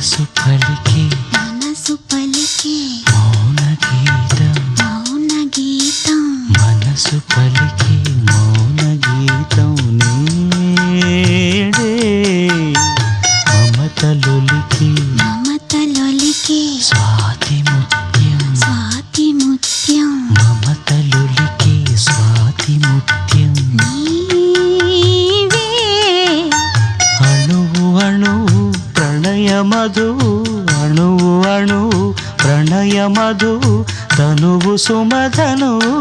మనసు పలికి మనసు పలికే మౌన గీతం మౌన గీతం మనసు పలికి మౌన గీతం నీడే మమతలొలికి మమతలొలికే స్వాతి ముత్యం. స్వాతి ముత్యం. మమతలొలికి స్వాతి ముత్యం. ప్రణయ అణువు అణువు ప్రణయ తనువు సుమధనువు